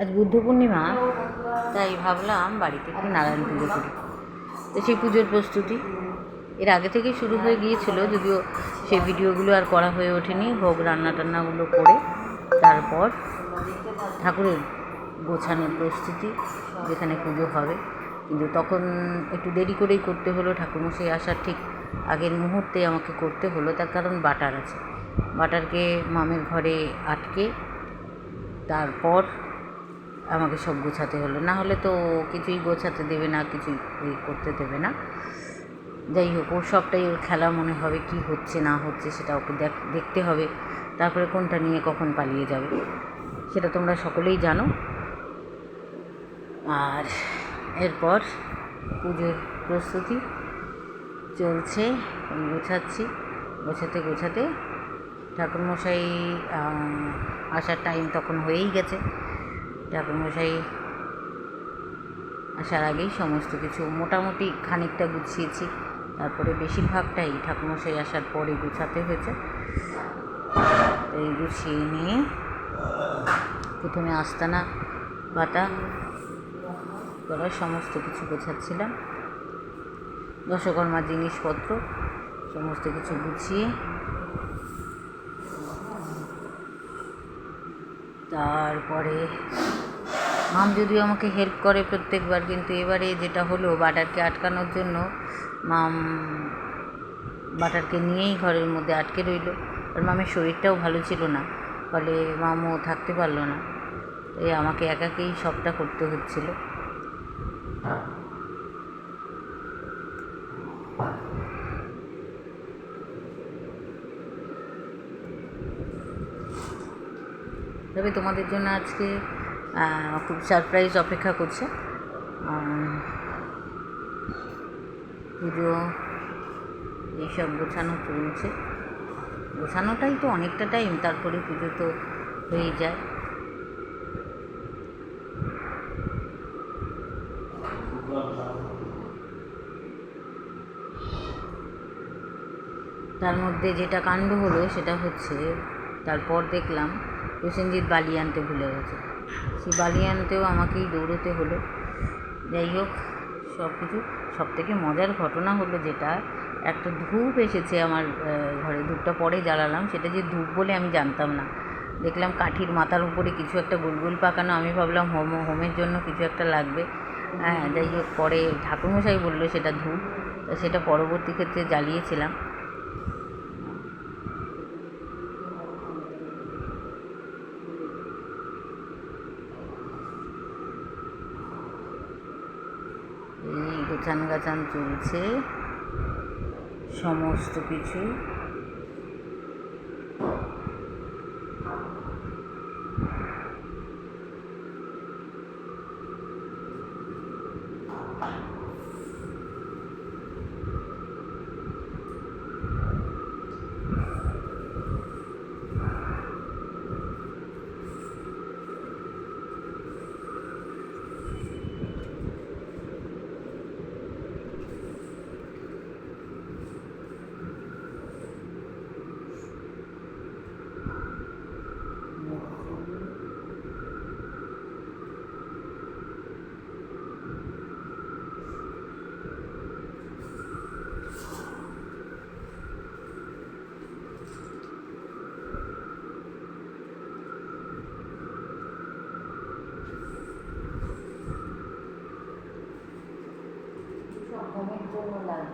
আজ বুদ্ধ পূর্ণিমা, তাই ভাবলাম বাড়িতে একটু নারায়ণ পুজো করি। তো সেই পুজোর প্রস্তুতি এর আগে থেকেই শুরু হয়ে গিয়েছিল, যদিও সেই ভিডিওগুলো আর করা হয়ে ওঠেনি। ভোগ রান্না টান্নাগুলো করে তারপর ঠাকুরের গোছানোর প্রস্তুতি, যেখানে পুজো হবে। কিন্তু তখন একটু দেরি করেই করতে হলো, ঠাকুরমশাই আসার ঠিক আগের মুহূর্তে আমাকে করতে হলো, তার কারণ বাটার আছে। বাটারকে মামের ঘরে আটকে তারপর আমাকে সব গোছাতে হলো। না হলে তো কিছুই গোছাতে দেবে না, কিছুই করতে দেবে না। যাই হোক, ওর সবটাই ওর খেলা মনে হবে কি হচ্ছে, না হচ্ছে সেটা ওকে দেখ- দেখতে হবে। তারপরে কোনটা নিয়ে কখন পালিয়ে যাবে, সেটা তোমরা সকলেই জানো। আর এরপর পুজোর প্রস্তুতি চলছে গোছাচ্ছি। গোছাতে গোছাতে ঠাকুরমশাই আসার টাইম তখন হয়েই গেছে। ঠাকুরমশাই আসার আগেই সমস্ত কিছু মোটামুটি খানিকটা গুছিয়েছি। তারপরে বেশিরভাগটাই ঠাকুরমশাই আসার পরে গুছাতে হয়েছে। এই গুছিয়ে নিয়ে প্রথমে আস্তানা, পাতা করার সমস্ত কিছু গোছাচ্ছিলাম। দশকর্মার জিনিসপত্র সমস্ত কিছু গুছিয়ে তারপরে মাম যদিও আমাকে হেল্প করে প্রত্যেকবার, কিন্তু এবারে যেটা হলো, বাটারকে আটকানোর জন্য মাম বাটারকে নিয়েই ঘরের মধ্যে আটকে রইল। আর মামের শরীরটাও ভালো ছিল না, ফলে মামও থাকতে পারল না। এই আমাকে একাকেই সবটা করতে হচ্ছিল। তবে তোমাদের জন্য আজকে খুব সারপ্রাইজ অপেক্ষা করছে। পুজো এইসব গোছানো চলছে। গোছানোটাই তো অনেকটা টাইম তারপরে পুজো তো হয়ে যায়। তার মধ্যে যেটা কাণ্ড হলো সেটা হচ্ছে, তারপর দেখলাম প্রসেনজিৎ বালি আনতে ভুলে গেছে। সেই বালি আনতেও আমাকেই দৌড়োতে হলো। যাই হোক সব কিছু সব থেকে মজার ঘটনা হলো যেটা, একটা ধূপ এসেছে আমার ঘরে। ধূপটা পরে জ্বালালাম। সেটা যে ধূপ বলে আমি জানতাম না। দেখলাম কাঠির মাথার উপরে কিছু একটা গোল গোল পাকানো। আমি ভাবলাম, হোম, হোমের জন্য কিছু একটা লাগবে। হ্যাঁ যাই হোক, পরে ঠাকুরমশাই বলল সেটা ধূপ। সেটা পরবর্তী ক্ষেত্রে জ্বালিয়েছিলাম। এই গাচান চলছে। সমস্ত কিছু। হোমের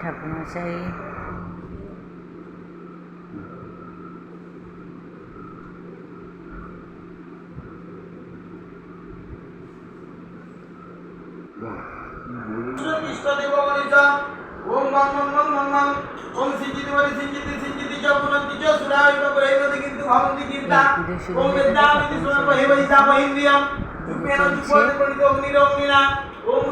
ঠাকুরমশাই ওম মং মং মং মং মং ওম সিঞ্চিতি বলে সিঞ্চিতি সিঞ্চিতি চ পুনন্তি চ সুরায় বহিবতি কিন্তু ভবন্তি কিন্তা ওম বিদ্যামিতি সুরম বহিবহিসা বহিন্দ্রিয়ম। রূপেণ যুগপদে পরিত অগ্নির অগ্নিনা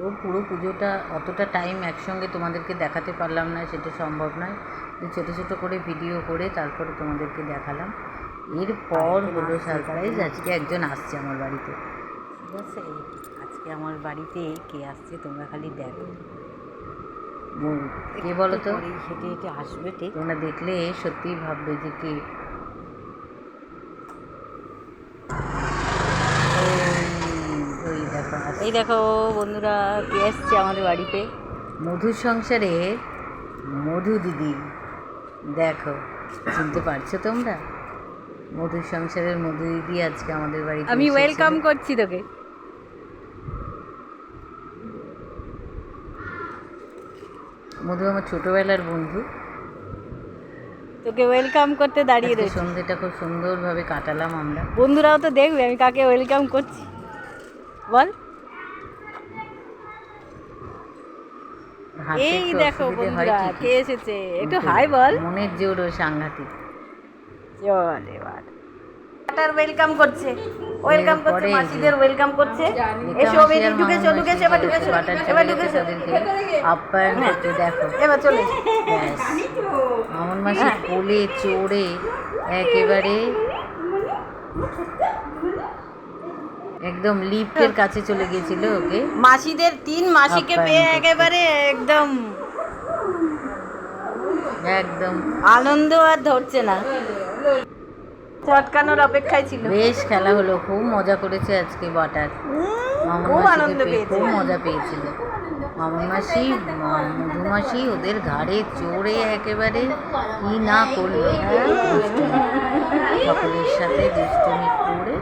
তো পুরো পুজোটা অতটা টাইম একসঙ্গে তোমাদেরকে দেখাতে পারলাম না সেটা সম্ভব নয়। তো ছোটো ছোটো করে ভিডিও করে তারপরে তোমাদেরকে দেখালাম। এরপর হলো সারপ্রাইজ আজকে একজন আসছে আমার বাড়িতে। ঠিক আছে? আজকে আমার বাড়িতে কে আসছে তোমরা খালি দেখো। কে বলো তো? হেঁটে হেঁটে আসবে ঠিক তোমরা দেখলে সত্যিই ভাববে যে কে ওই- ওই দেখো আসছে। এই দেখো বন্ধুরা কে আসছে আমাদের বাড়িতে? মধুর সংসারে মধু দিদি দেখো চিনতে পারছ তোমরা? মধুর সংসারের মধু দিদি আজকে আমাদের বাড়িতে আমি ওয়েলকাম করছি তোকে। মধু আমার ছোটবেলার বন্ধু। তোকে ওয়েলকাম করতে দাঁড়িয়ে রয়েছি। সন্ধ্যেটা খুব সুন্দরভাবে কাটালাম আমরা। বন্ধুরাও তো দেখবে আমি কাকে ওয়েলকাম করছি। বল। এই দেখো বন্ধুরা কে এসেছে? একটু হাই বল। মনের জোরও সাংঘাতিক। চল এবার টাটার ওয়েলকাম করছে। ওয়েলকাম করছে মাসিদের ওয়েলকাম করছে। এসো আর ঢুকেছো ঢুকেছো এবার ঢুকেছো। এবার ঢুকেছো। আপ্যায়ন করতে দেখো। এবার চলে। ব্যাস। মামুন মাসি কোলে চড়ে একেবারে একদম লিফটের কাছে চলে গেছিল ওকে। মাসিদের তিন মাসিকে পেয়ে একেবারে একদম একদম। আনন্দ আর ধরছে না। চটকানোর অপেক্ষায় ছিল। বেশ খেলা হলো খুব মজা করেছে আজকে বাটার। খুব আনন্দ পেয়ে পেয়েছে খুব মজা পেয়েছিল। মামুন মাসি মধু মাসি ওদের ঘাড়ে চড়ে একেবারে কি না করল দুষ্টুমি। সকলের সাথে দুষ্টুমি করে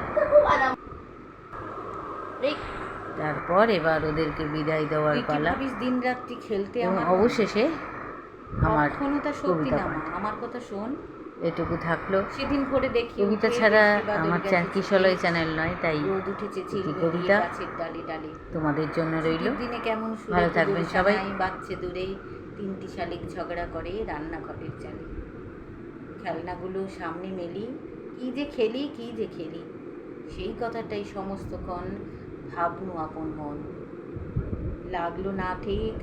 তারপর এবার ওদেরকে বিদায় দেওয়ার পালা। দিন রাত্রি খেলতে অবশেষে আমার কখনো তা সত্যি না আমার কথা শোন। এটুকু থাকল। সেদিন করে দেখি কবিতা ছাড়া আমার কিশলয় চ্যানেল নয় তাই কবিতা। তোমাদের জন্য রইল। দিনে কেমন ভালো থাকবেন সবাই। বাজছে দূরে তিনটি শালিক ঝগড়া করে রান্নাঘরের চালে। খেলনাগুলো সামনে মেলি কি যে খেলি কি যে খেলি সেই কথাটাই সমস্ত ক্ষণ ভাবনু আপন মন। লাগল না ঠিক,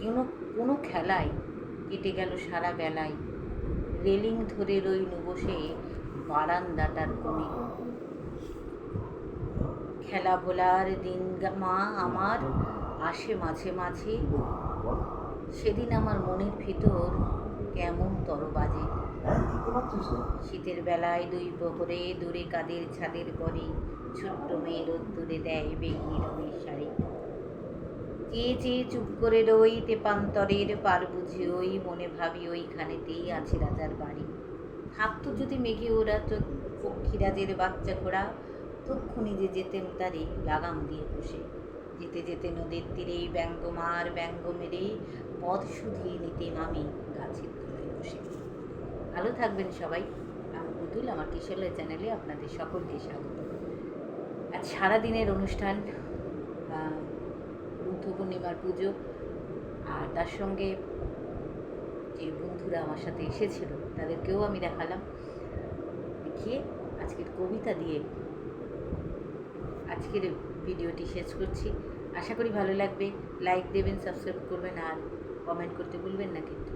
কোনো কোনো খেলায় কেটে গেল সারা বেলায়। রেলিং ধরে রইনু বসে বারান্দাটার কোণে। খেলা ভোলার দিন মা আমার আসে মাঝে মাঝে। সেদিন আমার মনের ভিতর কেমন তর বাজে শীতের বেলায় দুই প্রহরে দূরে কাদের ছাদের পরে ছোট্ট মেয়ে রোদ্দুরে দেয় বেগনি রঙের শাড়ি চেয়ে চেয়ে চুপ করে রই তেপান্তরের পার বুঝি ওই মনে ভাবি ওইখানেতেই আছে রাজার বাড়ি। থাকতো যদি মেঘে ওরা পক্ষীরাজের বাচ্চা ঘোড়া তক্ষুনি যে যেতেন তারে লাগাম দিয়ে বসে যেতে যেতে নদীর তীরেই ব্যঙ্গমার ব্যঙ্গ মেরে পথ শুধিয়ে নিতেন আমি গাছের বসে ভালো থাকবেন সবাই। আমি পুতুল আমার কিশোরের চ্যানেলে আপনাদের সকলকে স্বাগত। আজ সারাদিনের অনুষ্ঠান বুদ্ধ পূর্ণিমার পুজো, আর তার সঙ্গে যে বন্ধুরা আমার সাথে এসেছিল, তাদেরকেও আমি দেখালাম। দেখিয়ে আজকের কবিতা দিয়ে আজকের ভিডিওটি শেষ করছি। আশা করি ভালো লাগবে। লাইক দেবেন, সাবস্ক্রাইব করবেন, আর কমেন্ট করতে ভুলবেন না কিন্তু।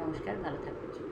নমস্কার, ভালো থাকবেন